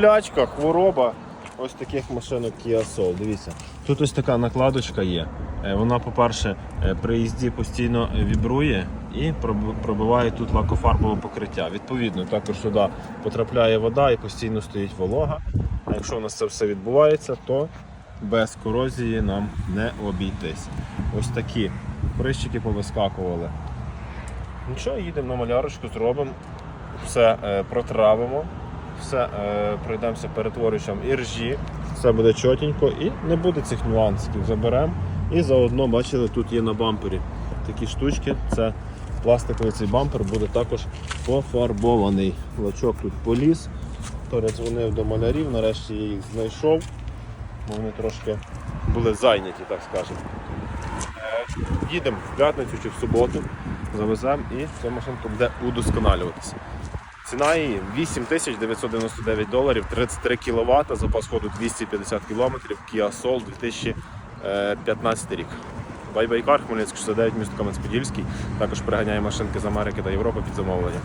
Плячка, хвороба ось таких машинок Kia Soul. Дивіться. Тут ось така накладочка є. Е, Вона, по-перше, е, при їзді постійно вібрує і пробиває тут лакофарбове покриття. Відповідно, також сюди потрапляє вода і постійно стоїть волога. А якщо у нас це все відбувається, то без корозії нам не обійтись. Ось такі прищики повискакували. Нічого, їдемо на малярочку, зробимо, все е, протравимо, все е, пройдемося перетворюючим іржі, все буде чотенько і не буде цих нюансів. Заберемо. І заодно, бачили, тут є на бампері такі штучки. Це пластиковий цей бампер буде також пофарбований. Лачок тут поліз. Толя дзвонив до малярів, нарешті я їх знайшов. бо Вони трошки були зайняті, так скажемо. Е, Їдемо в п'ятницю чи в суботу, завеземо і ця машинка буде удосконалюватися. Ціна її 8999 доларів, 33 кВт, запас ходу 250 км, Kia Soul 2015 рік. Байбайкар, Хмельницький 69, місто Кам'янець-Подільський. Також приганяє машинки з Америки та Європи під замовлення.